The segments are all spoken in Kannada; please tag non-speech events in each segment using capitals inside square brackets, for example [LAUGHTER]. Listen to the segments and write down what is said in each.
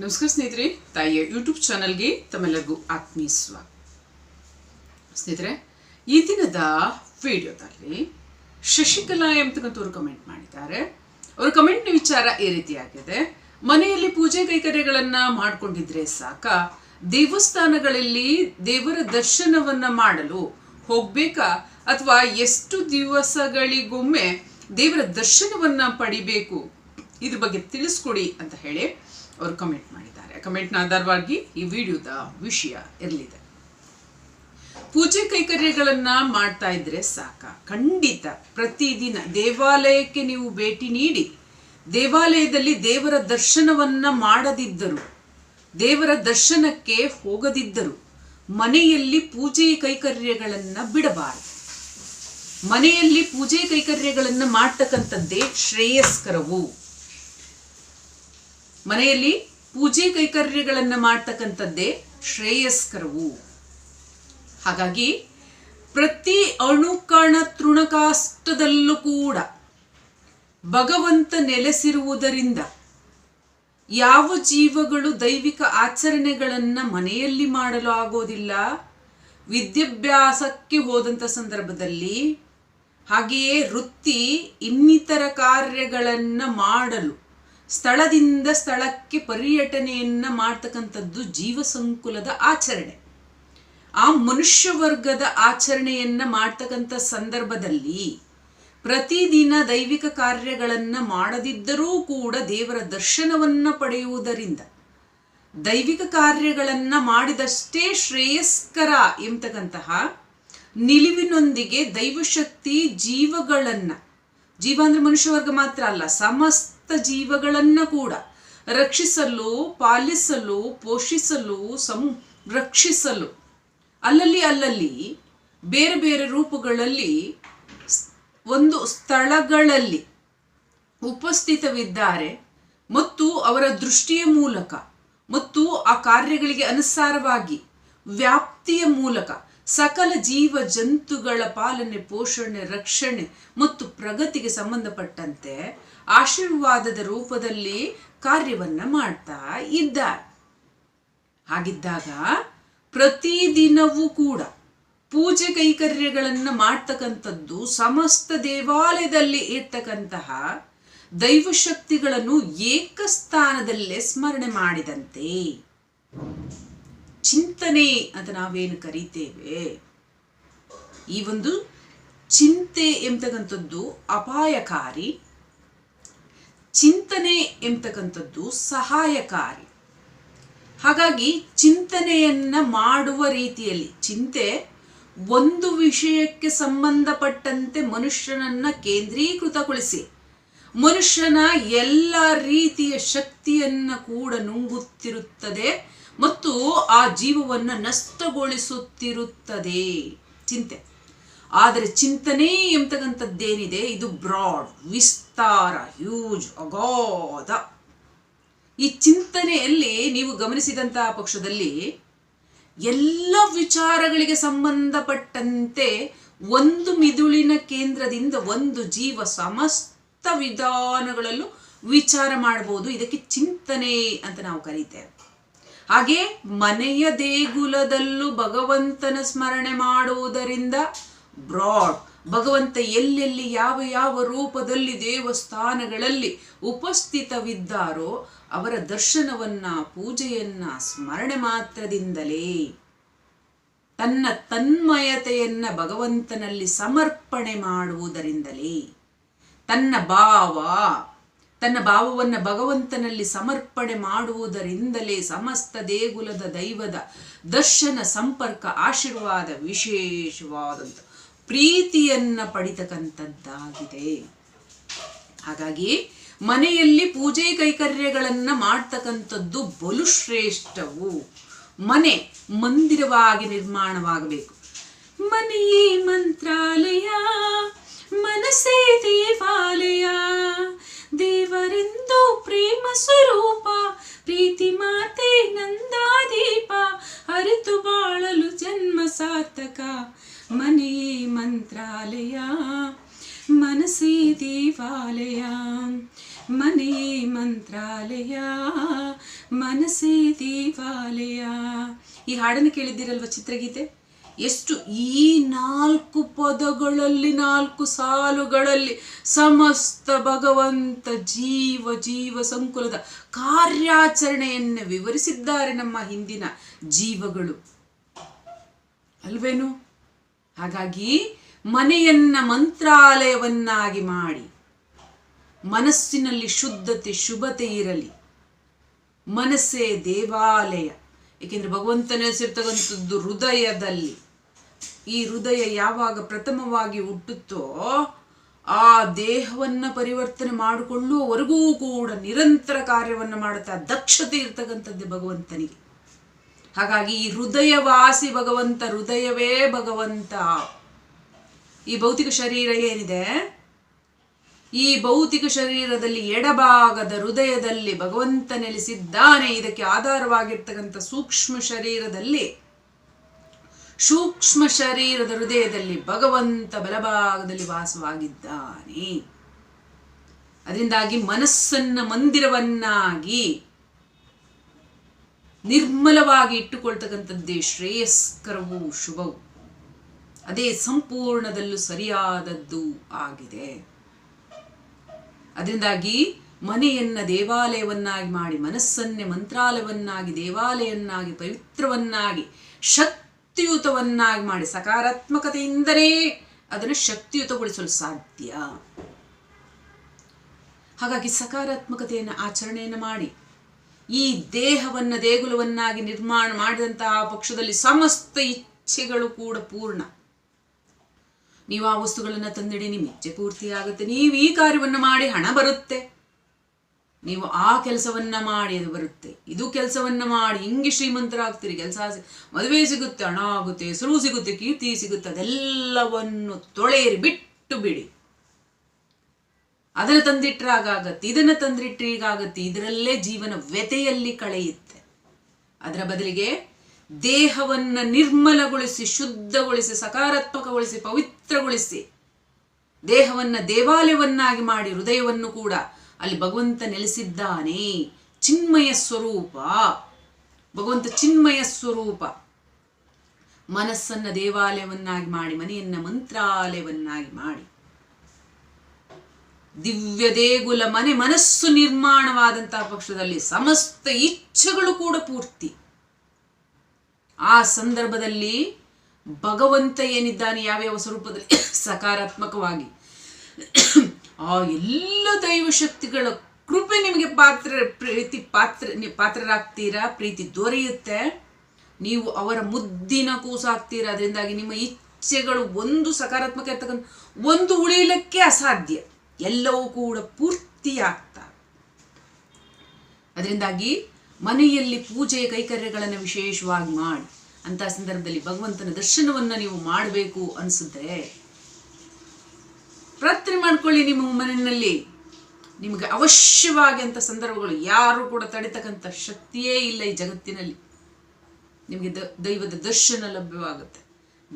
ನಮಸ್ಕಾರ ಸ್ನೇಹಿತರೆ, ತಾಯಿಯ ಯೂಟ್ಯೂಬ್ ಚಾನಲ್ಗೆ ತಮ್ಮೆಲ್ಲರಿಗೂ ಆತ್ಮೀಯ ಸ್ವಾಗತ ಸ್ನೇಹಿತರೆ, ಈ ದಿನದ ವಿಡಿಯೋದಲ್ಲಿ ಶಶಿಕಲಾ ಎಂಬತಕ್ಕಂಥವ್ರು ಕಮೆಂಟ್ ಮಾಡಿದ್ದಾರೆ. ಅವರ ಕಮೆಂಟ್ನ ವಿಚಾರ ಈ ರೀತಿಯಾಗಿದೆ. ಮನೆಯಲ್ಲಿ ಪೂಜೆ ಕೈಕರ್ಯಗಳನ್ನ ಮಾಡ್ಕೊಂಡಿದ್ರೆ ಸಾಕ, ದೇವಸ್ಥಾನಗಳಲ್ಲಿ ದೇವರ ದರ್ಶನವನ್ನ ಮಾಡಲು ಹೋಗಬೇಕಾ? ಅಥವಾ ಎಷ್ಟು ದಿವಸಗಳಿಗೊಮ್ಮೆ ದೇವರ ದರ್ಶನವನ್ನ ಪಡಿಬೇಕು? ಇದ್ರ ಬಗ್ಗೆ ತಿಳಿಸ್ಕೊಡಿ ಅಂತ ಹೇಳಿ ಅವರು ಕಮೆಂಟ್ ಮಾಡಿದ್ದಾರೆ. ಕಮೆಂಟ್ನ ಆಧಾರವಾಗಿ ಈ ವಿಡಿಯೋದ ವಿಷಯ ಇರಲಿದೆ. ಪೂಜೆ ಕೈಕರ್ಯಗಳನ್ನ ಮಾಡ್ತಾ ಇದ್ರೆ ಸಾಕ. ಖಂಡಿತ ಪ್ರತಿದಿನ ದೇವಾಲಯಕ್ಕೆ ನೀವು ಭೇಟಿ ನೀಡಿ, ದೇವಾಲಯದಲ್ಲಿ ದೇವರ ದರ್ಶನವನ್ನ ಮಾಡದಿದ್ದರು, ದೇವರ ದರ್ಶನಕ್ಕೆ ಹೋಗದಿದ್ದರು ಮನೆಯಲ್ಲಿ ಪೂಜೆ ಕೈಕರ್ಯಗಳನ್ನ ಬಿಡಬಾರದು. ಮನೆಯಲ್ಲಿ ಪೂಜೆ ಕೈಕರ್ಯಗಳನ್ನು ಮಾಡ್ತಕ್ಕಂಥದ್ದೇ ಶ್ರೇಯಸ್ಕರವು. ಮನೆಯಲ್ಲಿ ಪೂಜೆ ಕೈಕರ್ಯಗಳನ್ನು ಮಾಡ್ತಕ್ಕಂಥದ್ದೇ ಶ್ರೇಯಸ್ಕರವು. ಹಾಗಾಗಿ ಪ್ರತಿ ಅಣುಕಣ ತೃಣಕಾಷ್ಟದಲ್ಲೂ ಕೂಡ ಭಗವಂತ ನೆಲೆಸಿರುವುದರಿಂದ ಯಾವ ಜೀವಗಳು ದೈವಿಕ ಆಚರಣೆಗಳನ್ನು ಮನೆಯಲ್ಲಿ ಮಾಡಲು ಆಗೋದಿಲ್ಲ, ವಿದ್ಯಾಭ್ಯಾಸಕ್ಕೆ ಹೋದಂಥ ಸಂದರ್ಭದಲ್ಲಿ ಹಾಗೆಯೇ ವೃತ್ತಿ ಇನ್ನಿತರ ಕಾರ್ಯಗಳನ್ನು ಮಾಡಲು ಸ್ಥಳದಿಂದ ಸ್ಥಳಕ್ಕೆ ಪರ್ಯಟನೆಯನ್ನ ಮಾಡ್ತಕ್ಕಂಥದ್ದು ಜೀವ ಸಂಕುಲದ ಆಚರಣೆ. ಆ ಮನುಷ್ಯ ವರ್ಗದ ಆಚರಣೆಯನ್ನ ಮಾಡ್ತಕ್ಕಂಥ ಸಂದರ್ಭದಲ್ಲಿ ಪ್ರತಿದಿನ ದೈವಿಕ ಕಾರ್ಯಗಳನ್ನು ಮಾಡದಿದ್ದರೂ ಕೂಡ ದೇವರ ದರ್ಶನವನ್ನ ಪಡೆಯುವುದರಿಂದ ದೈವಿಕ ಕಾರ್ಯಗಳನ್ನು ಮಾಡಿದಷ್ಟೇ ಶ್ರೇಯಸ್ಕರ ಎಂಬತಕ್ಕಂತಹ ನಿಲುವಿನೊಂದಿಗೆ ದೈವಶಕ್ತಿ ಜೀವಗಳನ್ನ, ಜೀವ ಅಂದ್ರೆ ಮನುಷ್ಯ ವರ್ಗ ಮಾತ್ರ ಅಲ್ಲ, ಸಮಸ್ತ ಜೀವಗಳನ್ನ ಕೂಡ ರಕ್ಷಿಸಲು, ಪಾಲಿಸಲು, ಪೋಷಿಸಲು, ಸಂರಕ್ಷಿಸಲು. ಅಲ್ಲಲ್ಲಿ ಅಲ್ಲಲ್ಲಿ ಬೇರೆ ಬೇರೆ ರೂಪಗಳಲ್ಲಿ ಒಂದು ಸ್ಥಳಗಳಲ್ಲಿ ಉಪಸ್ಥಿತವಿದ್ದಾರೆ ಮತ್ತು ಅವರ ದೃಷ್ಟಿಯ ಮೂಲಕ ಮತ್ತು ಆ ಕಾರ್ಯಗಳಿಗೆ ಅನುಸಾರವಾಗಿ ವ್ಯಾಪ್ತಿಯ ಮೂಲಕ ಸಕಲ ಜೀವ ಜಂತುಗಳ ಪಾಲನೆ, ಪೋಷಣೆ, ರಕ್ಷಣೆ ಮತ್ತು ಪ್ರಗತಿಗೆ ಸಂಬಂಧಪಟ್ಟಂತೆ ಆಶೀರ್ವಾದದ ರೂಪದಲ್ಲಿ ಕಾರ್ಯವನ್ನ ಮಾಡ್ತಾ ಇದ್ದಾರೆ. ಹಾಗಿದ್ದಾಗ ಪ್ರತಿದಿನವೂ ಕೂಡ ಪೂಜೆ ಕೈಕರ್ಯಗಳನ್ನು ಮಾಡ್ತಕ್ಕಂಥದ್ದು ಸಮಸ್ತ ದೇವಾಲಯದಲ್ಲಿ ಇರ್ತಕ್ಕಂತಹ ದೈವಶಕ್ತಿಗಳನ್ನು ಏಕಸ್ಥಾನದಲ್ಲೇ ಸ್ಮರಣೆ ಮಾಡಿದಂತೆ. ಚಿಂತನೆ ಅಂತ ನಾವೇನು ಕರೀತೇವೆ? ಈ ಒಂದು ಚಿಂತೆ ಎಂಬತಕ್ಕಂಥದ್ದು ಅಪಾಯಕಾರಿ, ಚಿಂತನೆ ಎಂಬತಕ್ಕಂಥದ್ದು ಸಹಾಯಕಾರಿ. ಹಾಗಾಗಿ ಚಿಂತನೆಯನ್ನ ಮಾಡುವ ರೀತಿಯಲ್ಲಿ, ಚಿಂತೆ ಒಂದು ವಿಷಯಕ್ಕೆ ಸಂಬಂಧಪಟ್ಟಂತೆ ಮನುಷ್ಯನನ್ನ ಕೇಂದ್ರೀಕೃತಗೊಳಿಸಿ, ಮನುಷ್ಯನ ಎಲ್ಲ ರೀತಿಯ ಶಕ್ತಿಯನ್ನ ಕೂಡ ನುಂಗುತ್ತಿರುತ್ತದೆ. ಮತ್ತು ಆ ಜೀವವನ್ನು ನಷ್ಟಗೊಳಿಸುತ್ತಿರುತ್ತದೆ. ಚಿಂತೆ. ಆದರೆ ಚಿಂತನೆ ಎಂಬತಕ್ಕಂಥದ್ದೇನಿದೆ ಇದು ಬ್ರಾಡ್, ವಿಸ್ತಾರ, ಹ್ಯೂಜ್, ಅಗಾಧ. ಈ ಚಿಂತನೆಯಲ್ಲಿ ನೀವು ಗಮನಿಸಿದಂತಹ ಪಕ್ಷದಲ್ಲಿ ಎಲ್ಲ ವಿಚಾರಗಳಿಗೆ ಸಂಬಂಧಪಟ್ಟಂತೆ ಒಂದು ಮಿದುಳಿನ ಕೇಂದ್ರದಿಂದ ಒಂದು ಜೀವ ಸಮಸ್ತ ವಿಧಾನಗಳಲ್ಲೂ ವಿಚಾರ ಮಾಡಬಹುದು. ಇದಕ್ಕೆ ಚಿಂತನೆ ಅಂತ ನಾವು ಕರೀತೇವೆ. ಹಾಗೆ ಮನೆಯ ದೇಗುಲದಲ್ಲೂ ಭಗವಂತನ ಸ್ಮರಣೆ ಮಾಡುವುದರಿಂದ ಬ್ರಾಡ್, ಭಗವಂತ ಎಲ್ಲೆಲ್ಲಿ ಯಾವ ಯಾವ ರೂಪದಲ್ಲಿ ದೇವಸ್ಥಾನಗಳಲ್ಲಿ ಉಪಸ್ಥಿತವಿದ್ದಾರೋ ಅವರ ದರ್ಶನವನ್ನ, ಪೂಜೆಯನ್ನ, ಸ್ಮರಣೆ ಮಾತ್ರದಿಂದಲೇ ತನ್ನ ತನ್ಮಯತೆಯನ್ನ ಭಗವಂತನಲ್ಲಿ ಸಮರ್ಪಣೆ ಮಾಡುವುದರಿಂದಲೇ ತನ್ನ ಭಾವ ತನ್ನ ಭಾವವನ್ನು ಭಗವಂತನಲ್ಲಿ ಸಮರ್ಪಣೆ ಮಾಡುವುದರಿಂದಲೇ ಸಮಸ್ತ ದೇಗುಲದ ದೈವದ ದರ್ಶನ, ಸಂಪರ್ಕ, ಆಶೀರ್ವಾದ ವಿಶೇಷವಾದಂಥ ಪ್ರೀತಿಯನ್ನ ಪಡಿತಕ್ಕಂಥದ್ದಾಗಿದೆ. ಹಾಗಾಗಿ ಮನೆಯಲ್ಲಿ ಪೂಜೆ ಕೈಕರ್ಯಗಳನ್ನು ಮಾಡ್ತಕ್ಕಂಥದ್ದು ಬಲು ಶ್ರೇಷ್ಠವು ಮನೆ ಮಂದಿರವಾಗಿ ನಿರ್ಮಾಣವಾಗಬೇಕು. ಮನೆಯೇ ಮಂತ್ರಾಲಯ ಮನಸ್ಸೇ ದೇವಾಲಯ. ದೇವರೆಂದು ಪ್ರೇಮ ಸ್ವರೂಪ, ಪ್ರೀತಿ ಮಾತೆ ನಂದಾದೀಪ, ಅರಿತು ಬಾಳಲು ಜನ್ಮ ಸಾರ್ಥಕ. ಮನೆಯೇ ಮಂತ್ರಾಲಯ, ಮನಸ್ಸೇ ದೇವಾಲಯ. ಮನೆಯೇ ಮಂತ್ರಾಲಯ, ಮನಸ್ಸೇ ದೇವಾಲಯ. ಈ ಹಾಡನ್ನು ಕೇಳಿದ್ದೀರಲ್ವ ಚಿತ್ರಗೀತೆ? ಎಷ್ಟು ಈ ನಾಲ್ಕು ಪದಗಳಲ್ಲಿ, ನಾಲ್ಕು ಸಾಲುಗಳಲ್ಲಿ ಸಮಸ್ತ ಭಗವಂತ ಜೀವ ಜೀವ ಸಂಕುಲದ ಕಾರ್ಯಾಚರಣೆಯನ್ನು ವಿವರಿಸಿದ್ದಾರೆ ನಮ್ಮ ಹಿಂದಿನ ಜೀವಗಳು. ಅಲ್ವೇನು? ಹಾಗಾಗಿ ಮನೆಯನ್ನ ಮಂತ್ರಾಲಯವನ್ನಾಗಿ ಮಾಡಿ, ಮನಸ್ಸಿನಲ್ಲಿ ಶುದ್ಧತೆ, ಶುಭತೆ ಇರಲಿ. ಮನಸ್ಸೇ ದೇವಾಲಯ. ಏಕೆಂದರೆ ಭಗವಂತನ ಹೆಸರಿರ್ತಕ್ಕಂಥದ್ದು ಹೃದಯದಲ್ಲಿ. ಈ ಹೃದಯ ಯಾವಾಗ ಪ್ರಥಮವಾಗಿ ಹುಟ್ಟುತ್ತೋ ಆ ದೇಹವನ್ನ ಪರಿವರ್ತನೆ ಮಾಡಿಕೊಳ್ಳುವವರೆಗೂ ಕೂಡ ನಿರಂತರ ಕಾರ್ಯವನ್ನು ಮಾಡುತ್ತಾ ದಕ್ಷತೆ ಇರ್ತಕ್ಕಂಥದ್ದೇ ಭಗವಂತನಿಗೆ. ಹಾಗಾಗಿ ಈ ಹೃದಯವಾಸಿ ಭಗವಂತ, ಹೃದಯವೇ ಭಗವಂತ. ಈ ಭೌತಿಕ ಶರೀರ ಏನಿದೆ? ಈ ಭೌತಿಕ ಶರೀರದಲ್ಲಿ ಎಡಭಾಗದ ಹೃದಯದಲ್ಲಿ ಭಗವಂತ ನೆಲೆಸಿದ್ದಾನೆ. ಇದಕ್ಕೆ ಆಧಾರವಾಗಿರ್ತಕ್ಕಂಥ ಸೂಕ್ಷ್ಮ ಶರೀರದಲ್ಲಿ ಸೂಕ್ಷ್ಮ ಶರೀರದ ಹೃದಯದಲ್ಲಿ ಭಗವಂತ ಬಲಭಾಗದಲ್ಲಿ ವಾಸವಾಗಿದ್ದಾನೆ. ಅದರಿಂದಾಗಿ ಮನಸ್ಸನ್ನ ಮಂದಿರವನ್ನಾಗಿ ನಿರ್ಮಲವಾಗಿ ಇಟ್ಟುಕೊಳ್ತಕ್ಕಂಥದ್ದೇ ಶ್ರೇಯಸ್ಕರವೂ ಶುಭವು. ಅದೇ ಸಂಪೂರ್ಣದಲ್ಲೂ ಸರಿಯಾದದ್ದು ಆಗಿದೆ. ಅದರಿಂದಾಗಿ ಮನೆಯನ್ನ ದೇವಾಲಯವನ್ನಾಗಿ ಮಾಡಿ ಮನಸ್ಸನ್ನೇ ಮಂತ್ರಾಲಯವನ್ನಾಗಿ ದೇವಾಲಯವನ್ನಾಗಿ ಪವಿತ್ರವನ್ನಾಗಿ ಶಕ್ತಿಯುತವನ್ನಾಗಿ ಮಾಡಿ, ಸಕಾರಾತ್ಮಕತೆಯಿಂದಲೇ ಅದನ್ನು ಶಕ್ತಿಯುತಗೊಳಿಸಲು ಸಾಧ್ಯ. ಹಾಗಾಗಿ ಸಕಾರಾತ್ಮಕತೆಯನ್ನು ಆಚರಣೆಯನ್ನು ಮಾಡಿ, ಈ ದೇಹವನ್ನ ದೇಗುಲವನ್ನಾಗಿ ನಿರ್ಮಾಣ ಮಾಡಿದಂತಹ ಪಕ್ಷದಲ್ಲಿ ಸಮಸ್ತ ಇಚ್ಛೆಗಳು ಕೂಡ ಪೂರ್ಣ. ನೀವು ಆ ವಸ್ತುಗಳನ್ನು ತಂದಿಡಿ ನಿಮ್ಮ ಇಚ್ಛೆ ಪೂರ್ತಿ ಆಗುತ್ತೆ ನೀವು ಈ ಕಾರ್ಯವನ್ನು ಮಾಡಿ ಹಣ ಬರುತ್ತೆ. ನೀವು ಆ ಕೆಲಸವನ್ನ ಮಾಡಿ ಅದು ಬರುತ್ತೆ. ಇದು ಕೆಲಸವನ್ನ ಮಾಡಿ ಹಿಂಗೆ ಶ್ರೀಮಂತರಾಗ್ತೀರಿ. ಕೆಲಸ ಮದುವೆ ಸಿಗುತ್ತೆ, ಹಣ ಆಗುತ್ತೆ, ಹೆಸರು ಸಿಗುತ್ತೆ, ಕೀರ್ತಿ ಸಿಗುತ್ತೆ, ಅದೆಲ್ಲವನ್ನು ತೊಳೆಯಿರಿ, ಬಿಟ್ಟು ಬಿಡಿ. ಅದನ್ನು ತಂದಿಟ್ರಾಗತ್ತೆ ಇದನ್ನು ತಂದಿಟ್ರೀಗಾಗತ್ತೆ ಇದರಲ್ಲೇ ಜೀವನ ವ್ಯತೆಯಲ್ಲಿ ಕಳೆಯುತ್ತೆ. ಅದರ ಬದಲಿಗೆ ದೇಹವನ್ನು ನಿರ್ಮಲಗೊಳಿಸಿ, ಶುದ್ಧಗೊಳಿಸಿ, ಸಕಾರಾತ್ಮಕಗೊಳಿಸಿ, ಪವಿತ್ರಗೊಳಿಸಿ, ದೇಹವನ್ನು ದೇವಾಲಯವನ್ನಾಗಿ ಮಾಡಿ, ಹೃದಯವನ್ನು ಕೂಡ ಅಲ್ಲಿ ಭಗವಂತ ನೆಲೆಸಿದ್ದಾನೆ. ಚಿನ್ಮಯ ಸ್ವರೂಪ. ಭಗವಂತ ಚಿನ್ಮಯ ಸ್ವರೂಪ. ಮನಸ್ಸನ್ನ ದೇವಾಲಯವನ್ನಾಗಿ ಮಾಡಿ, ಮನೆಯನ್ನ ಮಂತ್ರಾಲಯವನ್ನಾಗಿ ಮಾಡಿ. ದಿವ್ಯ ದೇಗುಲ ಮನೆ ಮನಸ್ಸು ನಿರ್ಮಾಣವಾದಂತಹ ಪಕ್ಷದಲ್ಲಿ ಸಮಸ್ತ ಇಚ್ಛೆಗಳು ಕೂಡ ಪೂರ್ತಿ. ಆ ಸಂದರ್ಭದಲ್ಲಿ ಭಗವಂತ ಏನಿದ್ದಾನೆ, ಯಾವ್ಯಾವ ಸ್ವರೂಪದಲ್ಲಿ [COUGHS] ಸಕಾರಾತ್ಮಕವಾಗಿ ಆ ಎಲ್ಲ ದೈವ ಶಕ್ತಿಗಳ ಕೃಪೆ ನಿಮಗೆ ಪಾತ್ರ, ಪ್ರೀತಿ ಪಾತ್ರ ಪಾತ್ರರಾಗ್ತೀರಾ? ಪ್ರೀತಿ ದೊರೆಯುತ್ತೆ. ನೀವು ಅವರ ಮುದ್ದಿನ ಕೂಸಾಗ್ತೀರಾ? ಅದರಿಂದಾಗಿ ನಿಮ್ಮ ಇಚ್ಛೆಗಳು ಒಂದು ಸಕಾರಾತ್ಮಕ ಇರ್ತಕ್ಕಂಥ ಒಂದು ಉಳಿಯಲಿಕ್ಕೆ ಅಸಾಧ್ಯ. ಎಲ್ಲವೂ ಕೂಡ ಪೂರ್ತಿಯಾಗ್ತವೆ ಅದರಿಂದಾಗಿ ಮನೆಯಲ್ಲಿ ಪೂಜೆಯ ಕೈಕರ್ಯಗಳನ್ನು ವಿಶೇಷವಾಗಿ ಮಾಡಿ. ಅಂತ ಸಂದರ್ಭದಲ್ಲಿ ಭಗವಂತನ ದರ್ಶನವನ್ನು ನೀವು ಮಾಡಬೇಕು ಅನಿಸಿದ್ರೆ ಪ್ರಾರ್ಥನೆ ಮಾಡ್ಕೊಳ್ಳಿ ನಿಮ್ಮ ಮನೆಯಲ್ಲಿ ನಿಮಗೆ ಅವಶ್ಯವಾಗಿ ಅಂತ ಸಂದರ್ಭಗಳು ಯಾರು ಕೂಡ ತಡಿತಕ್ಕಂಥ ಶಕ್ತಿಯೇ ಇಲ್ಲ ಈ ಜಗತ್ತಿನಲ್ಲಿ. ನಿಮಗೆ ದ, ದೈವದ ದರ್ಶನ ಲಭ್ಯವಾಗುತ್ತೆ.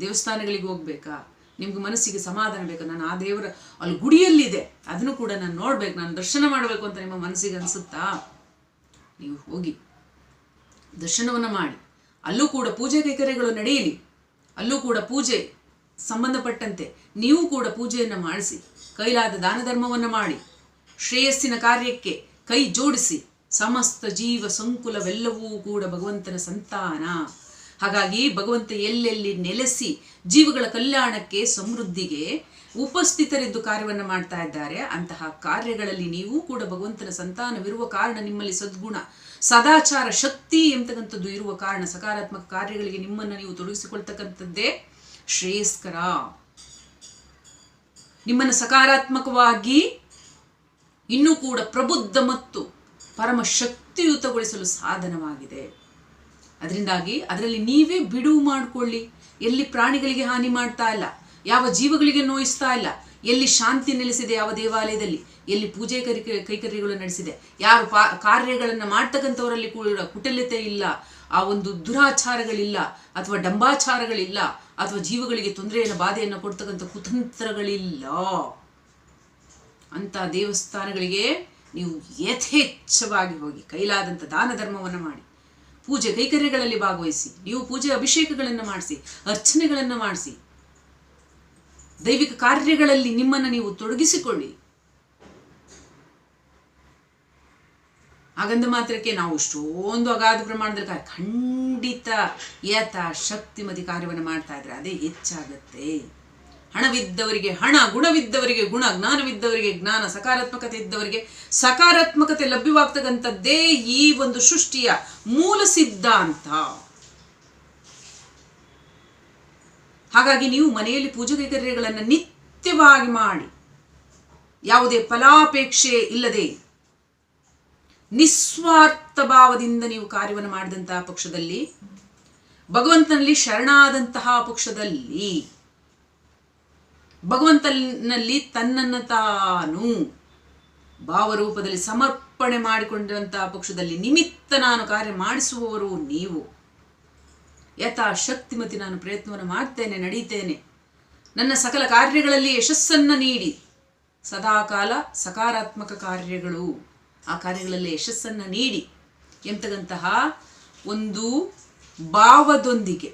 ದೇವಸ್ಥಾನಗಳಿಗೆ ಹೋಗ್ಬೇಕಾ? ನಿಮ್ಗೆ ಮನಸ್ಸಿಗೆ ಸಮಾಧಾನ ಬೇಕಾ? ನಾನು ಆ ದೇವರ ಅಲ್ಲಿ ಗುಡಿಯಲ್ಲಿದೆ. ಅದನ್ನು ಕೂಡ ನಾನು ನೋಡ್ಬೇಕು. ನಾನು ದರ್ಶನ ಮಾಡಬೇಕು ಅಂತ ನಿಮ್ಮ ಮನಸ್ಸಿಗೆ ಅನಿಸುತ್ತಾ? ನೀವು ಹೋಗಿ ದರ್ಶನವನ್ನು ಮಾಡಿ. ಅಲ್ಲೂ ಕೂಡ ಪೂಜೆ ಕೈಕರ್ಯಗಳು ನಡೆಯಲಿ. ಅಲ್ಲೂ ಕೂಡ ಪೂಜೆ. ಸಂಬಂಧಪಟ್ಟಂತೆ ನೀವು ಕೂಡ ಪೂಜೆಯನ್ನು ಮಾಡಿಸಿ, ಕೈಲಾದ ದಾನ ಧರ್ಮವನ್ನು ಮಾಡಿ, ಶ್ರೇಯಸ್ಸಿನ ಕಾರ್ಯಕ್ಕೆ ಕೈ ಜೋಡಿಸಿ, ಸಮಸ್ತ ಜೀವ ಸಂಕುಲವೆಲ್ಲವೂ ಕೂಡ ಭಗವಂತನ ಸಂತಾನ. ಹಾಗಾಗಿ ಭಗವಂತ ಎಲ್ಲೆಲ್ಲಿ ನೆಲೆಸಿ ಜೀವಗಳ ಕಲ್ಯಾಣಕ್ಕೆ ಸಮೃದ್ಧಿಗೆ ಉಪಸ್ಥಿತರಿದ್ದು ಕಾರ್ಯವನ್ನು ಮಾಡ್ತಾ ಇದ್ದಾರೆ, ಅಂತಹ ಕಾರ್ಯಗಳಲ್ಲಿ ನೀವು ಕೂಡ ಭಗವಂತನ ಸಂತಾನವಿರುವ ಕಾರಣ ನಿಮ್ಮಲ್ಲಿ ಸದ್ಗುಣ, ಸದಾಚಾರ ಶಕ್ತಿ ಎಂತಕ್ಕಂಥದ್ದು ಇರುವ ಕಾರಣ ಸಕಾರಾತ್ಮಕ ಕಾರ್ಯಗಳಿಗೆ ನಿಮ್ಮನ್ನು ನೀವು ತೊಡಗಿಸಿಕೊಳ್ತಕ್ಕಂಥದ್ದೇ ಶ್ರೇಯಸ್ಕರ. ನಿಮ್ಮನ್ನು ಸಕಾರಾತ್ಮಕವಾಗಿ ಇನ್ನೂ ಕೂಡ ಪ್ರಬುದ್ಧ ಮತ್ತು ಪರಮ ಶಕ್ತಿಯುತಗೊಳಿಸಲು ಸಾಧನವಾಗಿದೆ. ಅದರಿಂದಾಗಿ ಅದರಲ್ಲಿ ನೀವೇ ಬಿಡುವು ಮಾಡಿಕೊಳ್ಳಿ. ಎಲ್ಲಿ ಪ್ರಾಣಿಗಳಿಗೆ ಹಾನಿ ಮಾಡ್ತಾ ಇಲ್ಲ, ಯಾವ ಜೀವಗಳಿಗೆ ನೋಯಿಸ್ತಾ ಇಲ್ಲ, ಎಲ್ಲಿ ಶಾಂತಿ ನೆಲೆಸಿದೆ ಯಾವ ದೇವಾಲಯದಲ್ಲಿ, ಎಲ್ಲಿ ಪೂಜೆ ಕರಿ ಕೈಕರ್ಯಗಳು ನಡೆಸಿದೆ, ಯಾರು ಪಾ ಕಾರ್ಯಗಳನ್ನು ಮಾಡ್ತಕ್ಕಂಥವರಲ್ಲಿ ಕೂಡ ಕುಟಲತೆ ಇಲ್ಲ ಆ ಒಂದು ದುರಾಚಾರಗಳಿಲ್ಲ ಅಥವಾ ಡಂಬಾಚಾರಗಳಿಲ್ಲ ಅಥವಾ ಜೀವಗಳಿಗೆ ತೊಂದರೆಯನ್ನು ಬಾಧೆಯನ್ನು ಕೊಡ್ತಕ್ಕಂಥ ಕುತಂತ್ರಗಳಿಲ್ಲ. ಅಂತ ದೇವಸ್ಥಾನಗಳಿಗೆ ನೀವು ಯಥೇಚ್ಛವಾಗಿ ಹೋಗಿ ಕೈಲಾದಂಥ ದಾನ ಧರ್ಮವನ್ನು ಮಾಡಿ. ಪೂಜೆ ಕೈಕರ್ಯಗಳಲ್ಲಿ ಭಾಗವಹಿಸಿ, ನೀವು ಪೂಜೆ ಅಭಿಷೇಕಗಳನ್ನು ಮಾಡಿಸಿ, ಅರ್ಚನೆಗಳನ್ನು ಮಾಡಿಸಿ, ದೈವಿಕ ಕಾರ್ಯಗಳಲ್ಲಿ ನಿಮ್ಮನ್ನು ನೀವು ತೊಡಗಿಸಿಕೊಳ್ಳಿ. ಹಾಗಂದ ಮಾತ್ರಕ್ಕೆ ನಾವು ಇಷ್ಟೊಂದು ಅಗಾಧ ಪ್ರಮಾಣದಲ್ಲಿ ಖಂಡಿತ ಯಥ ಶಕ್ತಿಮತಿ ಕಾರ್ಯವನ್ನು ಮಾಡ್ತಾ ಇದ್ರೆ ಅದೇ ಹೆಚ್ಚಾಗತ್ತೆ. ಹಣವಿದ್ದವರಿಗೆ ಹಣ, ಗುಣವಿದ್ದವರಿಗೆ ಗುಣ, ಜ್ಞಾನವಿದ್ದವರಿಗೆ ಜ್ಞಾನ, ಸಕಾರಾತ್ಮಕತೆ ಇದ್ದವರಿಗೆ ಸಕಾರಾತ್ಮಕತೆ ಲಭ್ಯವಾಗ್ತಕ್ಕಂಥದ್ದೇ ಈ ಒಂದು ಸೃಷ್ಟಿಯ ಮೂಲ ಸಿದ್ಧಾಂತ. ಹಾಗಾಗಿ ನೀವು ಮನೆಯಲ್ಲಿ ಪೂಜೆ ಕೈಕರ್ಯಗಳನ್ನು ನಿತ್ಯವಾಗಿ ಮಾಡಿ. ಯಾವುದೇ ಫಲಾಪೇಕ್ಷೆ ಇಲ್ಲದೆ ನಿಸ್ವಾರ್ಥ ಭಾವದಿಂದ ನೀವು ಕಾರ್ಯವನ್ನು ಮಾಡಿದಂತಹ ಪಕ್ಷದಲ್ಲಿ, ಭಗವಂತನಲ್ಲಿ ಶರಣಾದಂತಹ ಪಕ್ಷದಲ್ಲಿ, ಭಗವಂತನಲ್ಲಿ ತನ್ನನ್ನು ತಾನು ಭಾವರೂಪದಲ್ಲಿ ಸಮರ್ಪಣೆ ಮಾಡಿಕೊಂಡಿರುವಂತಹ ಪಕ್ಷದಲ್ಲಿ ನಿಮಿತ್ತ ನಾನು ಕಾರ್ಯ ಮಾಡಿಸುವವರು ನೀವು. ಯಥಾ ಶಕ್ತಿಮತಿ ನಾನು ಪ್ರಯತ್ನವನ್ನು ಮಾಡ್ತೇನೆ, ನಡೀತೇನೆ. ನನ್ನ ಸಕಲ ಕಾರ್ಯಗಳಲ್ಲಿ ಯಶಸ್ಸನ್ನು ನೀಡಿ. ಸದಾಕಾಲ ಸಕಾರಾತ್ಮಕ ಕಾರ್ಯಗಳು. ಆ ಕಾರ್ಯಗಳಲ್ಲಿ ಯಶಸ್ಸನ್ನು ನೀಡಿ ಎಂತಕ್ಕಂತಹ ಒಂದು ಭಾವದೊಂದಿಗೆ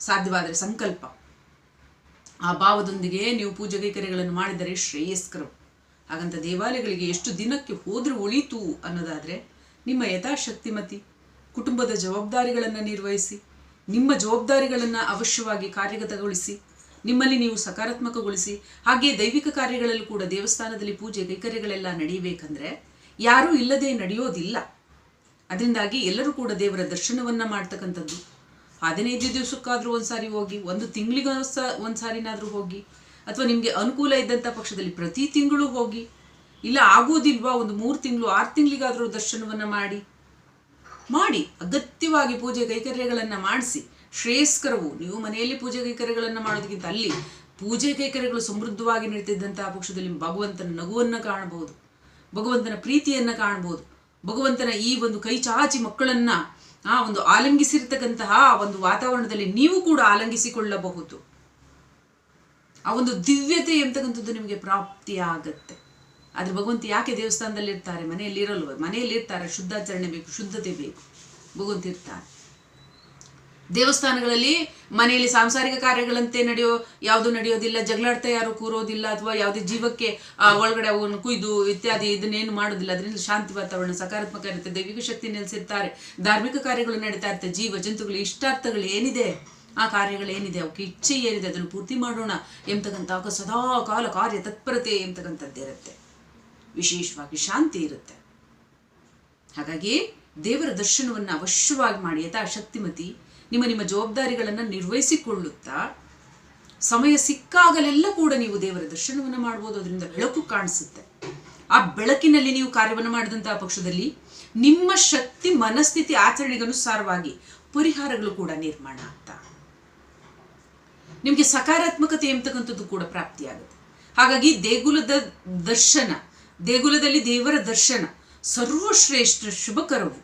ಸಾಧ್ಯವಾದರೆ ಸಂಕಲ್ಪ. ಆ ಭಾವದೊಂದಿಗೆ ನೀವು ಪೂಜೆ ಕೈಕರ್ಯಗಳನ್ನು ಮಾಡಿದರೆ ಶ್ರೇಯಸ್ಕರವು ಹಾಗಂತ ದೇವಾಲಯಗಳಿಗೆ ಎಷ್ಟು ದಿನಕ್ಕೆ ಹೋದ್ರೆ ಉಳಿತು ಅನ್ನೋದಾದರೆ ನಿಮ್ಮ ಯಥಾಶಕ್ತಿಮತಿ, ಕುಟುಂಬದ ಜವಾಬ್ದಾರಿಗಳನ್ನು ನಿರ್ವಹಿಸಿ, ನಿಮ್ಮ ಜವಾಬ್ದಾರಿಗಳನ್ನು ಅವಶ್ಯವಾಗಿ ಕಾರ್ಯಗತಗೊಳಿಸಿ, ನಿಮ್ಮಲ್ಲಿ ನೀವು ಸಕಾರಾತ್ಮಕಗೊಳಿಸಿ, ಹಾಗೆ ದೈವಿಕ ಕಾರ್ಯಗಳಲ್ಲೂ ಕೂಡ ದೇವಸ್ಥಾನದಲ್ಲಿ ಪೂಜೆ, ಕೈಕರ್ಯಗಳೆಲ್ಲ ನಡೆಯಬೇಕಂದ್ರೆ ಯಾರೂ ಇಲ್ಲದೆ ನಡೆಯೋದಿಲ್ಲ. ಅದರಿಂದಾಗಿ ಎಲ್ಲರೂ ಕೂಡ ದೇವರ ದರ್ಶನವನ್ನು ಮಾಡ್ತಕ್ಕಂಥದ್ದು. ಹದಿನೈದು ದಿವಸಕ್ಕಾದ್ರೂ ಒಂದ್ಸಾರಿ ಹೋಗಿ, ಒಂದು ತಿಂಗಳಿಗೆ ಒಂದು ಸಾರಿನಾದರೂ ಹೋಗಿ, ಅಥವಾ ನಿಮಗೆ ಅನುಕೂಲ ಇದ್ದಂಥ ಪಕ್ಷದಲ್ಲಿ ಪ್ರತಿ ತಿಂಗಳು ಹೋಗಿ, ಇಲ್ಲ ಆಗೋದಿಲ್ವಾ ಒಂದು ಮೂರು ತಿಂಗಳು, ಆರು ತಿಂಗಳಿಗಾದರೂ ದರ್ಶನವನ್ನು ಮಾಡಿ ಮಾಡಿ, ಅಗತ್ಯವಾಗಿ ಪೂಜೆ ಕೈಕರ್ಯಗಳನ್ನು ಮಾಡಿಸಿ, ಶ್ರೇಯಸ್ಕರವು, ನೀವು ಮನೆಯಲ್ಲಿ ಪೂಜೆ ಕೈಕರ್ಯಗಳನ್ನು ಮಾಡೋದಕ್ಕಿಂತ ಅಲ್ಲಿ ಪೂಜೆ ಕೈಕರ್ಯಗಳು ಸಮೃದ್ಧವಾಗಿ ನಡೀತಿದ್ದಂತಹ ಪಕ್ಷದಲ್ಲಿ ಭಗವಂತನ ನಗುವನ್ನು ಕಾಣಬಹುದು. ಭಗವಂತನ ಪ್ರೀತಿಯನ್ನು ಕಾಣ್ಬೋದು. ಭಗವಂತನ ಈ ಒಂದು ಕೈ ಚಾಚಿ ಮಕ್ಕಳನ್ನ, ಆ ಒಂದು ಆಲಂಗಿಸಿರ್ತಕ್ಕಂತಹ ಒಂದು ವಾತಾವರಣದಲ್ಲಿ ನೀವು ಕೂಡ ಆಲಂಗಿಸಿಕೊಳ್ಳಬಹುದು. ಆ ಒಂದು ದಿವ್ಯತೆ ಎಂತಕ್ಕಂಥದ್ದು ನಿಮಗೆ ಪ್ರಾಪ್ತಿಯಾಗತ್ತೆ ಆದರೆ ಭಗವಂತ ಯಾಕೆ ದೇವಸ್ಥಾನದಲ್ಲಿ ಇರ್ತಾರೆ ಮನೆಯಲ್ಲಿ ಇರಲ್ವ? ಮನೆಯಲ್ಲಿ ಇರ್ತಾರೆ. ಶುದ್ಧಾಚರಣೆ ಬೇಕು, ಶುದ್ಧತೆ ಬೇಕು. ಭಗವಂತ ಇರ್ತಾರೆ. ದೇವಸ್ಥಾನಗಳಲ್ಲಿ ಮನೆಯಲ್ಲಿ ಸಾಂಸಾರಿಕ ಕಾರ್ಯಗಳಂತೆ ನಡೆಯೋ, ಯಾವುದು ನಡೆಯೋದಿಲ್ಲ, ಜಗಳಾಡ್ತಾ ಯಾರು ಕೂರೋದಿಲ್ಲ ಅಥವಾ ಯಾವುದೇ ಜೀವಕ್ಕೆ ಒಳಗಡೆ ಅವನ್ನು ಕುಯ್ದು ಇತ್ಯಾದಿ ಇದನ್ನೇನು ಮಾಡೋದಿಲ್ಲ. ಅದರಿಂದ ಶಾಂತಿ ವಾತಾವರಣ ಸಕಾರಾತ್ಮಕ ಇರುತ್ತೆ. ದೈವಿಕ ಶಕ್ತಿ ನೆಲೆಸಿರ್ತಾರೆ. ಧಾರ್ಮಿಕ ಕಾರ್ಯಗಳು ನಡೀತಾ ಇರುತ್ತೆ. ಜೀವ ಜಂತುಗಳು, ಇಷ್ಟಾರ್ಥಗಳು ಏನಿದೆ? ಆ ಕಾರ್ಯಗಳು ಏನಿದೆ? ಅವಕ್ಕೆ ಇಚ್ಛೆ ಏನಿದೆ? ಅದನ್ನು ಪೂರ್ತಿ ಮಾಡೋಣ ಎಂತಕ್ಕಂಥ ಸದಾ ಕಾಲ ಕಾರ್ಯ ತತ್ಪರತೆ ಎಂತಕ್ಕಂಥದ್ದಿರುತ್ತೆ ವಿಶೇಷವಾಗಿ ಶಾಂತಿ ಇರುತ್ತೆ. ಹಾಗಾಗಿ ದೇವರ ದರ್ಶನವನ್ನು ಅವಶ್ಯವಾಗಿ ಮಾಡಿ. ಯಥಾ ಶಕ್ತಿಮತಿ ನಿಮ್ಮ ನಿಮ್ಮ ಜವಾಬ್ದಾರಿಗಳನ್ನು ನಿರ್ವಹಿಸಿಕೊಳ್ಳುತ್ತಾ ಸಮಯ ಸಿಕ್ಕಾಗಲೆಲ್ಲ ಕೂಡ ನೀವು ದೇವರ ದರ್ಶನವನ್ನು ಮಾಡ್ಬೋದು, ಅದರಿಂದ ಬೆಳಕು ಕಾಣಿಸುತ್ತೆ. ಆ ಬೆಳಕಿನಲ್ಲಿ ನೀವು ಕಾರ್ಯವನ್ನು ಮಾಡಿದಂತಹ ಪಕ್ಷದಲ್ಲಿ ನಿಮ್ಮ ಶಕ್ತಿ, ಮನಸ್ಥಿತಿ, ಆಚರಣೆಗನುಸಾರವಾಗಿ ಪರಿಹಾರಗಳು ಕೂಡ ನಿರ್ಮಾಣ ಆಗ್ತಾ. ನಿಮಗೆ ಸಕಾರಾತ್ಮಕತೆ ಎಂಬತಕ್ಕಂಥದ್ದು ಕೂಡ ಪ್ರಾಪ್ತಿಯಾಗುತ್ತೆ. ಹಾಗಾಗಿ ದೇಗುಲದ ದರ್ಶನ, ದೇಗುಲದಲ್ಲಿ ದೇವರ ದರ್ಶನ ಸರ್ವಶ್ರೇಷ್ಠ ಶುಭಕರವು.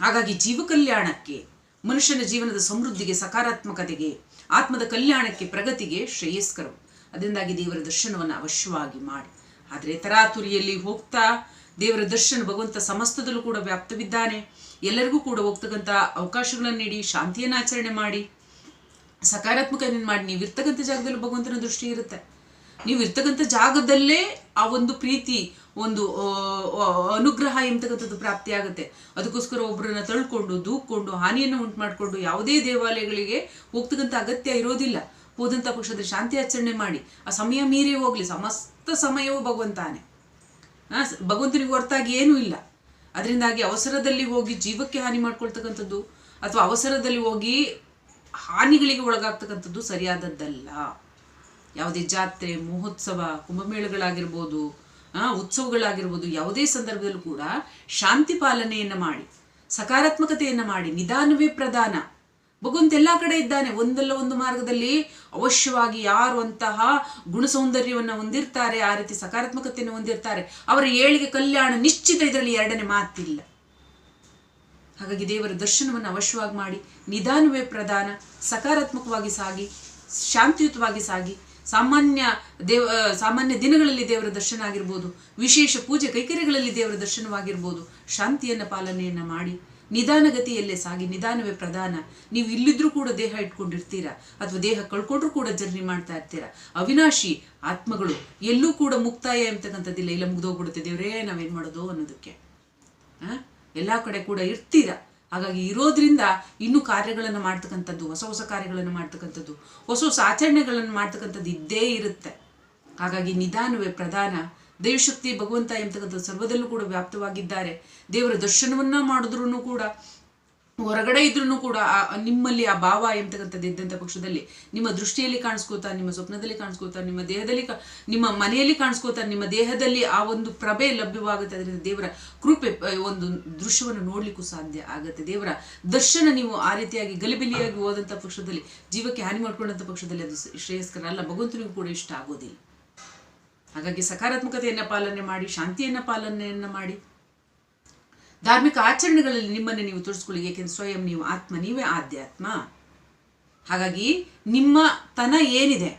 ಹಾಗಾಗಿ ಜೀವ ಕಲ್ಯಾಣಕ್ಕೆ ಮನುಷ್ಯನ ಜೀವನದ ಸಮೃದ್ಧಿಗೆ, ಸಕಾರಾತ್ಮಕತೆಗೆ, ಆತ್ಮದ ಕಲ್ಯಾಣಕ್ಕೆ ಪ್ರಗತಿಗೆ ಶ್ರೇಯಸ್ಕರವು ಅದರಿಂದಾಗಿ ದೇವರ ದರ್ಶನವನ್ನು ಅವಶ್ಯವಾಗಿ ಮಾಡಿ. ಆದರೆ ತರಾತುರಿಯಲ್ಲಿ ಹೋಗ್ತಾ ದೇವರ ದರ್ಶನ ಭಗವಂತ ಸಮಸ್ತದಲ್ಲೂ ಕೂಡ ವ್ಯಾಪ್ತವಿದ್ದಾನೆ. ಎಲ್ಲರಿಗೂ ಕೂಡ ಹೋಗ್ತಕ್ಕಂಥ ಅವಕಾಶಗಳನ್ನು ನೀಡಿ, ಶಾಂತಿಯನ್ನು ಆಚರಣೆ ಮಾಡಿ. ಸಕಾರಾತ್ಮಕ ಮಾಡಿ, ನೀವಿರ್ತಕ್ಕಂಥ ಜಾಗದಲ್ಲಿ ಭಗವಂತನ ದೃಷ್ಟಿ ಇರುತ್ತೆ. ನೀವು ಇರ್ತಕ್ಕಂಥ ಜಾಗದಲ್ಲೇ ಆ ಒಂದು ಪ್ರೀತಿ, ಒಂದು ಅನುಗ್ರಹ ಎಂತಕ್ಕಂಥದ್ದು ಪ್ರಾಪ್ತಿಯಾಗುತ್ತೆ ಅದಕ್ಕೋಸ್ಕರ ಒಬ್ಬರನ್ನ ತಳ್ಕೊಂಡು ದೂಕೊಂಡು ಹಾನಿಯನ್ನು ಉಂಟು ಮಾಡಿಕೊಂಡು ಯಾವುದೇ ದೇವಾಲಯಗಳಿಗೆ ಹೋಗ್ತಕ್ಕಂಥ ಅಗತ್ಯ ಇರೋದಿಲ್ಲ. ಹೋದಂಥ ಪಕ್ಷದಲ್ಲಿ ಶಾಂತಿ ಆಚರಣೆ ಮಾಡಿ. ಆ ಸಮಯ ಮೀರಿ ಹೋಗಲಿ. ಸಮಸ್ತ ಸಮಯವೂ ಭಗವಂತಾನೆ. ಹಾಂ ಭಗವಂತನಿಗೆ ಹೊರತಾಗಿ ಏನೂ ಇಲ್ಲ. ಅದರಿಂದಾಗಿ ಅವಸರದಲ್ಲಿ ಹೋಗಿ ಜೀವಕ್ಕೆ ಹಾನಿ ಮಾಡ್ಕೊಳ್ತಕ್ಕಂಥದ್ದು ಅಥವಾ ಅವಸರದಲ್ಲಿ ಹೋಗಿ ಹಾನಿಗಳಿಗೆ ಒಳಗಾಗ್ತಕ್ಕಂಥದ್ದು ಸರಿಯಾದದ್ದಲ್ಲ. ಯಾವುದೇ ಜಾತ್ರೆ, ಮಹೋತ್ಸವ, ಕುಂಭಮೇಳಗಳಾಗಿರ್ಬೋದು ಉತ್ಸವಗಳಾಗಿರ್ಬೋದು, ಯಾವುದೇ ಸಂದರ್ಭದಲ್ಲೂ ಕೂಡ ಶಾಂತಿ ಪಾಲನೆಯನ್ನು ಮಾಡಿ, ಸಕಾರಾತ್ಮಕತೆಯನ್ನು ಮಾಡಿ, ನಿಧಾನವೇ ಪ್ರಧಾನ. ಭಗವಂತ ಎಲ್ಲ ಕಡೆ ಇದ್ದಾನೆ, ಒಂದಲ್ಲ ಒಂದು ಮಾರ್ಗದಲ್ಲಿ ಅವಶ್ಯವಾಗಿ ಯಾರು ಅಂತಹ ಗುಣ ಸೌಂದರ್ಯವನ್ನು ಹೊಂದಿರ್ತಾರೆ, ಆ ರೀತಿ ಸಕಾರಾತ್ಮಕತೆಯನ್ನು ಹೊಂದಿರ್ತಾರೆ, ಅವರ ಏಳಿಗೆ ಕಲ್ಯಾಣ ನಿಶ್ಚಿತ ಇದರಲ್ಲಿ ಎರಡನೇ ಮಾತಿಲ್ಲ. ಹಾಗಾಗಿ ದೇವರ ದರ್ಶನವನ್ನು ಅವಶ್ಯವಾಗಿ ಮಾಡಿ, ನಿಧಾನವೇ ಪ್ರಧಾನ, ಸಕಾರಾತ್ಮಕವಾಗಿ ಸಾಗಿ, ಶಾಂತಿಯುತವಾಗಿ ಸಾಗಿ ಸಾಮಾನ್ಯ ದೇವ ಸಾಮಾನ್ಯ ದಿನಗಳಲ್ಲಿ ದೇವರ ದರ್ಶನ ಆಗಿರ್ಬೋದು, ವಿಶೇಷ ಪೂಜೆ ಕೈಕರ್ಯಗಳಲ್ಲಿ ದೇವರ ದರ್ಶನವಾಗಿರ್ಬೋದು, ಶಾಂತಿಯನ್ನ ಪಾಲನೆಯನ್ನ ಮಾಡಿ, ನಿಧಾನಗತಿಯಲ್ಲೇ ಸಾಗಿ, ನಿಧಾನವೇ ಪ್ರಧಾನ, ನೀವು ಇಲ್ಲಿದ್ರೂ ಕೂಡ ದೇಹ ಇಟ್ಕೊಂಡಿರ್ತೀರಾ, ಅಥವಾ ದೇಹ ಕಳ್ಕೊಂಡ್ರೂ ಕೂಡ ಜರ್ನಿ ಮಾಡ್ತಾ ಇರ್ತೀರಾ? ಅವಿನಾಶಿ ಆತ್ಮಗಳು ಎಲ್ಲೂ ಕೂಡ ಮುಕ್ತಾಯ ಎಂಬತಕ್ಕಂಥದ್ದಿಲ್ಲ ಇಲ್ಲ ಮುಗ್ದೋಗ್ಬಿಡುತ್ತೆ ದೇವರೇ, ನಾವೇನು ಮಾಡೋದು ಅನ್ನೋದಕ್ಕೆ? ಎಲ್ಲಾ ಕಡೆ ಕೂಡ ಇರ್ತೀರಾ? ಹಾಗಾಗಿ ಇರೋದ್ರಿಂದ ಇನ್ನೂ ಕಾರ್ಯಗಳನ್ನು ಮಾಡ್ತಕ್ಕಂಥದ್ದು, ಹೊಸ ಹೊಸ ಕಾರ್ಯಗಳನ್ನು ಮಾಡ್ತಕ್ಕಂಥದ್ದು, ಹೊಸ ಹೊಸ ಆಚರಣೆಗಳನ್ನು ಮಾಡ್ತಕ್ಕಂಥದ್ದು ಇದ್ದೇ ಇರುತ್ತೆ. ಹಾಗಾಗಿ ನಿಧಾನವೇ ಪ್ರಧಾನ. ದೇವಶಕ್ತಿ ಭಗವಂತ ಎಂಬತಕ್ಕಂಥ ಸರ್ವದಲ್ಲೂ ಕೂಡ ವ್ಯಾಪ್ತವಾಗಿದ್ದಾರೆ. ದೇವರ ದರ್ಶನವನ್ನ ಮಾಡಿದ್ರು ಕೂಡ ಹೊರಗಡೆ ಇದ್ರೂ ಕೂಡ ನಿಮ್ಮಲ್ಲಿ ಆ ಭಾವ ಎಂಬತಕ್ಕಂಥದ್ದು ಇದ್ದಂಥ ಪಕ್ಷದಲ್ಲಿ ನಿಮ್ಮ ದೃಷ್ಟಿಯಲ್ಲಿ ಕಾಣಿಸ್ಕೋತಾ, ನಿಮ್ಮ ಸ್ವಪ್ನದಲ್ಲಿ ಕಾಣಿಸ್ಕೋತಾ, ನಿಮ್ಮ ದೇಹದಲ್ಲಿ ನಿಮ್ಮ ಮನೆಯಲ್ಲಿ ಕಾಣಿಸ್ಕೋತಾ, ನಿಮ್ಮ ದೇಹದಲ್ಲಿ ಆ ಒಂದು ಪ್ರಭೆ ಲಭ್ಯವಾಗುತ್ತೆ, ಅದರಿಂದ ದೇವರ ಕೃಪೆ ಒಂದು ದೃಶ್ಯವನ್ನು ನೋಡ್ಲಿಕ್ಕೂ ಸಾಧ್ಯ ಆಗುತ್ತೆ. ದೇವರ ದರ್ಶನ ನೀವು ಆ ರೀತಿಯಾಗಿ ಗಲಿಬಿಲಿಯಾಗಿ ಹೋದಂಥ ಪಕ್ಷದಲ್ಲಿ, ಜೀವಕ್ಕೆ ಹಾನಿ ಮಾಡ್ಕೊಂಡಂಥ ಪಕ್ಷದಲ್ಲಿ ಅದು ಶ್ರೇಯಸ್ಕರ ಅಲ್ಲ ಭಗವಂತನಿಗೂ ಕೂಡ ಇಷ್ಟ ಆಗೋದಿಲ್ಲ. ಹಾಗಾಗಿ ಸಕಾರಾತ್ಮಕತೆಯನ್ನು ಪಾಲನೆ ಮಾಡಿ, ಶಾಂತಿಯನ್ನು ಪಾಲನೆಯನ್ನ ಮಾಡಿ. ಧಾರ್ಮಿಕ ಆಚರಣೆಗಳಲ್ಲಿ ನಿಮ್ಮನ್ನು ನೀವು ತೋರಿಸ್ಕೊಳ್ಳಿ, ಏಕೆಂದ್ರೆ ಸ್ವಯಂ ನೀವು ಆತ್ಮ, ನೀವೇ ಆಧ್ಯಾತ್ಮ. ಹಾಗಾಗಿ ನಿಮ್ಮ ತನ ಏನಿದೆ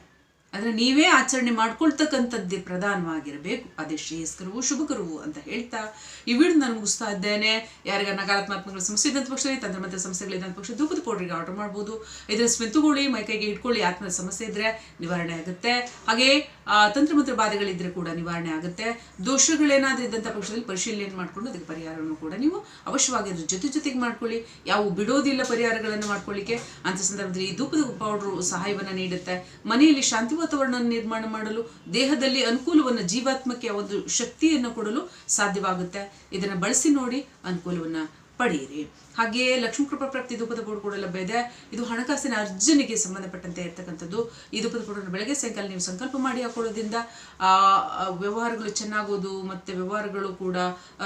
ಅದನ್ನ ನೀವೇ ಆಚರಣೆ ಮಾಡ್ಕೊಳ್ತಕ್ಕಂಥದ್ದೇ ಪ್ರಧಾನವಾಗಿರಬೇಕು. ಅದೇ ಶ್ರೇಯಸ್ಕರವು ಶುಭಕರವು ಅಂತ ಹೇಳ್ತಾ ಈ ವಿಡಿಯೋ ನಾನು ಮುಗಿಸ್ತಾ ಇದ್ದೇನೆ. ಯಾರಿಗ ನಕಾರಾತ್ಮಕ ಸಮಸ್ಯೆ ಇದ್ದಂಥ ಪಕ್ಷದಲ್ಲಿ ತಂತ್ರಮಂತ್ರ ಸಮಸ್ಯೆಗಳಿದ್ದಂಥ ಪಕ್ಷ ಧೂಪದ ಪೌಡ್ರಿಗೆ ಆರ್ಡರ್ ಮಾಡ್ಬೋದು. ಇದರ ಸ್ಮೆತ್ತುಗೊಳ್ಳಿ ಮೈಕೈಗೆ ಇಟ್ಕೊಳ್ಳಿ ಆತ್ಮದ ಸಮಸ್ಯೆ ಇದ್ರೆ ನಿವಾರಣೆ ಆಗುತ್ತೆ. ಹಾಗೆ ಆ, ತಂತ್ರಮಂತ್ರ ಬಾಧೆಗಳಿದ್ರೆ ಕೂಡ ನಿವಾರಣೆ ಆಗುತ್ತೆ. ದೋಷಗಳೇನಾದ್ರೂ ಇದ್ದಂಥ ಪಕ್ಷದಲ್ಲಿ ಪರಿಶೀಲನೆ ಮಾಡಿಕೊಂಡು ಅದಕ್ಕೆ ಪರಿಹಾರವನ್ನು ಕೂಡ ನೀವು ಅವಶ್ಯವಾಗಿ ಅದ್ರ ಜೊತೆ ಜೊತೆಗೆ ಮಾಡ್ಕೊಳ್ಳಿ. ಯಾವ ಬಿಡೋದಿಲ್ಲ ಪರಿಹಾರಗಳನ್ನು ಮಾಡ್ಕೊಳ್ಳಿಕ್ಕೆ. ಅಂತ ಸಂದರ್ಭದಲ್ಲಿ ಈ ಧೂಪದ ಪೌಡ್ರು ಸಹಾಯವನ್ನು ನೀಡುತ್ತೆ. ಮನೆಯಲ್ಲಿ ಶಾಂತಿ ವಾತಾವರಣ ನಿರ್ಮಾಣ ಮಾಡಲು, ದೇಹದಲ್ಲಿ ಅನುಕೂಲವನ್ನು ಜೀವಾತ್ಮಕ್ಕೆ ಒಂದು ಶಕ್ತಿಯನ್ನು ಕೊಡಲು ಸಾಧ್ಯವಾಗುತ್ತೆ. ಇದನ್ನು ಬಳಸಿ ನೋಡಿ ಅನುಕೂಲವನ್ನು ಪಡೆಯಿರಿ. ಹಾಗೆಯೇ ಲಕ್ಷ್ಮೀಕೃಪಾ ಪ್ರಾಪ್ತಿ ಧೂಪದ ಬೋರ್ಡ್ ಕೂಡ ಲಭ್ಯ ಇದೆ ಇದು ಹಣಕಾಸಿನ ಅರ್ಜನೆಗೆ ಸಂಬಂಧಪಟ್ಟಂತೆ ಇರ್ತಕ್ಕಂಥದ್ದು. ಈ ಧೂಪದ ಬೆಳಗ್ಗೆ ಸಾಯಂಕಾಲ ನೀವು ಸಂಕಲ್ಪ ಮಾಡಿ ಹಾಕೊಳ್ಳೋದ್ರಿಂದ ವ್ಯವಹಾರಗಳು ಚೆನ್ನಾಗೋದು ಮತ್ತೆ ವ್ಯವಹಾರಗಳು ಕೂಡ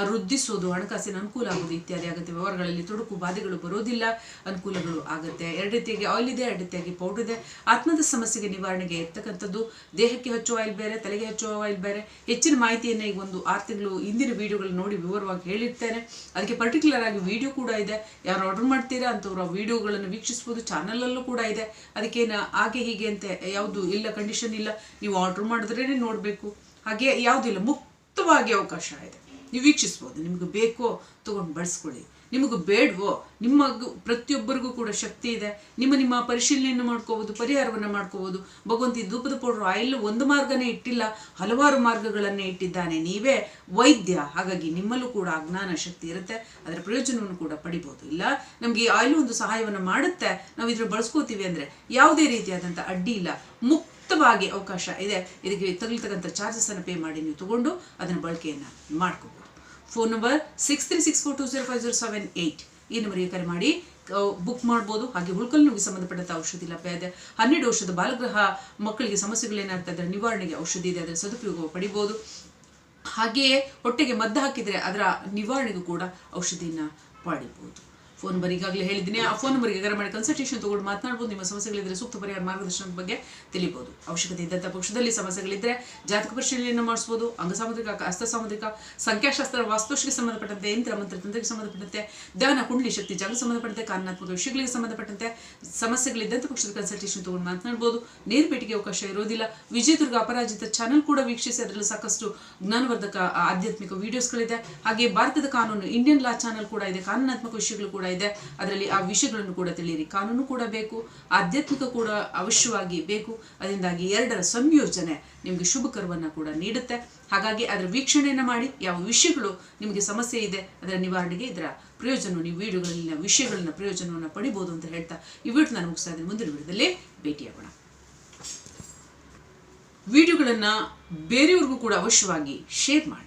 ವೃದ್ಧಿಸೋದು, ಹಣಕಾಸಿನ ಅನುಕೂಲ ಆಗೋದು ಇತ್ಯಾದಿ ಆಗುತ್ತೆ. ವ್ಯವಹಾರಗಳಲ್ಲಿ ತೊಡಕು ಬಾಧೆಗಳು ಬರೋದಿಲ್ಲ, ಅನುಕೂಲಗಳು ಆಗುತ್ತೆ. ಎರಡು ರೀತಿಯಾಗಿ ಆಯಿಲ್ ಇದೆ, ಎರಡು ರೀತಿಯಾಗಿ ಪೌಡರ್ ಇದೆ. ಆತ್ಮದ ಸಮಸ್ಯೆಗೆ ನಿವಾರಣೆಗೆ ಇರ್ತಕ್ಕಂಥದ್ದು. ದೇಹಕ್ಕೆ ಹಚ್ಚುವ ಆಯಿಲ್ ಬೇರೆ, ತಲೆಗೆ ಹಚ್ಚುವ ಆಯಿಲ್ ಬೇರೆ. ಹೆಚ್ಚಿನ ಮಾಹಿತಿಯನ್ನು ಈಗ ಒಂದು ಆರು ತಿಂಗಳು ಹಿಂದಿನ ವಿಡಿಯೋಗಳು ನೋಡಿ ವಿವರವಾಗಿ ಹೇಳಿರ್ತೇನೆ. ಅದಕ್ಕೆ ಪರ್ಟಿಕ್ಯುಲರ್ ಆಗಿ ವಿಡಿಯೋ ಕೂಡ ಇದೆ. ಯಾರು ಆರ್ಡರ್ ಮಾಡ್ತೀರಾ ಅಂತವ್ರು ಆ ವಿಡಿಯೋಗಳನ್ನು ವೀಕ್ಷಿಸ್ಬೋದು. ಚಾನಲಲ್ಲೂ ಕೂಡ ಇದೆ. ಅದಕ್ಕೇನು ಹಾಗೆ ಹೀಗೆ ಅಂತ ಯಾವುದು ಇಲ್ಲ ಕಂಡೀಷನ್ ಇಲ್ಲ, ನೀವು ಆರ್ಡರ್ ಮಾಡಿದ್ರೇ ನೋಡಬೇಕು. ಹಾಗೆ ಯಾವುದಿಲ್ಲ, ಮುಕ್ತವಾಗಿ ಅವಕಾಶ ಇದೆ. ನೀವು ವೀಕ್ಷಿಸ್ಬೋದು. ನಿಮಗೆ ಬೇಕೋ ತೊಗೊಂಡು ಬಳಸ್ಕೊಳ್ಳಿ. ನಿಮಗೆ ಬೇಡವೋ? ನಿಮ್ಮ ಪ್ರತಿಯೊಬ್ಬರಿಗೂ ಕೂಡ ಶಕ್ತಿ ಇದೆ. ನಿಮ್ಮ ನಿಮ್ಮ ಪರಿಶೀಲನೆಯನ್ನು ಮಾಡ್ಕೋಬೋದು, ಪರಿಹಾರವನ್ನು ಮಾಡ್ಕೋಬೋದು. ಭಗವಂತ ಈ ಧೂಪದ ಪೌಡ್ರು ಆಯಿಲ್ ಒಂದು ಮಾರ್ಗನೇ ಇಟ್ಟಿಲ್ಲ, ಹಲವಾರು ಮಾರ್ಗಗಳನ್ನೇ ಇಟ್ಟಿದ್ದಾನೆ. ನೀವೇ ವೈದ್ಯ. ಹಾಗಾಗಿ ನಿಮ್ಮಲ್ಲೂ ಕೂಡ ಅಜ್ಞಾನ ಶಕ್ತಿ ಇರುತ್ತೆ. ಅದರ ಪ್ರಯೋಜನವನ್ನು ಕೂಡ ಪಡಿಬೋದು. ಇಲ್ಲ, ನಮಗೆ ಈ ಆಯಿಲ್ ಒಂದು ಸಹಾಯವನ್ನು ಮಾಡುತ್ತೆ. ನಾವು ಇದ್ರ ಬಳಸ್ಕೋತೀವಿ ಅಂದರೆ ಯಾವುದೇ ರೀತಿಯಾದಂಥ ಅಡ್ಡಿ ಇಲ್ಲ. ಮುಕ್ತವಾಗಿ ಅವಕಾಶ ಇದೆ. ಇದಕ್ಕೆ ತಗಲ್ತಕ್ಕಂಥ ಚಾರ್ಜಸ್ ಅನ್ನು ಪೇ ಮಾಡಿ ನೀವು ತಗೊಂಡು ಅದನ್ನ ಬಳಕೆಯನ್ನು ಮಾಡ್ಕೋಬಹುದು phone number six three six four two zero five zero seven eight ಈ ನಂಬರಿಗೆ ಕರೆ ಮಾಡಿ ಬುಕ್ ಮಾಡ್ಬೋದು. ಹಾಗೆ ಉಳ್ಕಲ್ ನೋವಿಗೆ ಸಂಬಂಧಪಟ್ಟಂಥ ಔಷಧಿ ಲಭ್ಯ ಇದೆ. ಹನ್ನೆರಡು ವರ್ಷದ ಬಾಲಗ್ರಹ ಮಕ್ಕಳಿಗೆ ಸಮಸ್ಯೆಗಳೇನಾಗ್ತಾ ಇದ್ರೆ ನಿವಾರಣೆಗೆ ಔಷಧಿ ಇದೆ, ಅದರ ಸದುಪಯೋಗ ಪಡಿಬೋದು. ಹಾಗೆಯೇ ಹೊಟ್ಟೆಗೆ ಮದ್ದು ಹಾಕಿದರೆ ಅದರ ನಿವಾರಣೆಗೂ ಕೂಡ ಔಷಧಿಯನ್ನು ಪಡಿಬೋದು. ಫೋನ್ ನಂಬರ್ ಈಗಾಗಲೇ ಹೇಳಿದ್ದೀನಿ ಆ ಫೋನ್ ನಂಬರ್ಗೆ ಕರೆ ಮಾಡಿ ಕನ್ಸಲ್ಟೇಷನ್ ತಗೊಂಡು ಮಾತನಾಡ್ಬೋದು. ನಿಮ್ಮ ಸಮಸ್ಯೆಗಳಿದ್ರೆ ಸೂಕ್ತ ಪರಿಹಾರ ಮಾರ್ಗದರ್ಶನದ ಬಗ್ಗೆ ತಿಳಿಬಹುದು ಅವಶ್ಯಕತೆ ಇದ್ದಂಥ ಪಕ್ಷದಲ್ಲಿ ಸಮಸ್ಯೆಗಳಿದ್ರೆ ಜಾತಕ ಪರಿಶೀಲನೆಯನ್ನು ಮಾಡಿಸ್ಬೋದು. ಅಂಗಸಾಮುದ್ರಿಕ ಅಸ್ತಸಾಮುದ್ರಿಕ ಸಂಖ್ಯಾಶಾಸ್ತ್ರ ವಾಸ್ತುಶಿಗೆ ಸಂಬಂಧಪಟ್ಟಂತೆ ಯಂತ್ರ ಮಂತ್ರ, ತಂತ್ರಕ್ಕೆ ಸಂಬಂಧಪಟ್ಟಂತೆ ದಾನ ಕುಂಡಲಿ ಶಕ್ತಿ ಜಾಗ ಸಂಬಂಧಪಟ್ಟಂತೆ, ಕಾನೂನಾತ್ಮಕ ವಿಷಯಗಳಿಗೆ ಸಂಬಂಧಪಟ್ಟಂತೆ ಸಮಸ್ಯೆಗಳಿದ್ದಂಥ ಪಕ್ಷದ ಕನ್ಸಲ್ಟೇಷನ್ ತಗೊಂಡು ಮಾತನಾಡ್ಬೋದು. ನೇರ ಭೇಟಿಗೆ ಅವಕಾಶ ಇರೋದಿಲ್ಲ. ವಿಜಯದುರ್ಗ ಅಪರಾಜಿತ ಚಾನೆಲ್ ಕೂಡ ವೀಕ್ಷಿಸಿ, ಅದರಲ್ಲಿ ಸಾಕಷ್ಟು ಜ್ಞಾನವರ್ಧಕ ಆಧ್ಯಾತ್ಮಿಕ ವಿಡಿಯೋಸ್ಗಳಿದೆ ಹಾಗೆ ಭಾರತದ ಕಾನೂನು ಇಂಡಿಯನ್ ಲಾ ಚಾನೆಲ್ ಕೂಡ ಇದೆ. ಕಾನೂನಾತ್ಮಕ ವಿಷಯಗಳು ಇದೆ. ಅದರಲ್ಲಿ ಆ ವಿಷಯಗಳನ್ನು ಕೂಡ ತಿಳಿಯಿರಿ. ಕಾನೂನು ಕೂಡ ಬೇಕು, ಆಧ್ಯಾತ್ಮಿಕ ಕೂಡ ಅವಶ್ಯವಾಗಿ ಬೇಕು. ಅದರಿಂದಾಗಿ ಎರಡರ ಸಂಯೋಜನೆ ನಿಮಗೆ ಶುಭಕರವನ್ನು ಕೂಡ ನೀಡುತ್ತೆ. ಹಾಗಾಗಿ ಅದರ ವೀಕ್ಷಣೆಯನ್ನು ಮಾಡಿ, ಯಾವ ವಿಷಯಗಳು ನಿಮಗೆ ಸಮಸ್ಯೆ ಇದೆ, ಅದರ ನಿವಾರಣೆಗೆ ಇದರ ಪ್ರಯೋಜನ ನೀವು ವಿಡಿಯೋಗಳಲ್ಲಿನ ವಿಷಯಗಳನ್ನ ಪ್ರಯೋಜನವನ್ನು ಪಡಿಬೋದು ಅಂತ ಹೇಳ್ತಾ ಈ ವಿಡಿಯೋ ನಾನು ಮುಗಿಸ್ತಾ ಇದ್ದೀನಿ. ಮುಂದಿನ ವಿಡಿಯೋದಲ್ಲಿ ಭೇಟಿಯಾಗೋಣ ವಿಡಿಯೋಗಳನ್ನು ಬೇರೆಯವ್ರಿಗೂ ಕೂಡ ಅವಶ್ಯವಾಗಿ ಶೇರ್ ಮಾಡಿ.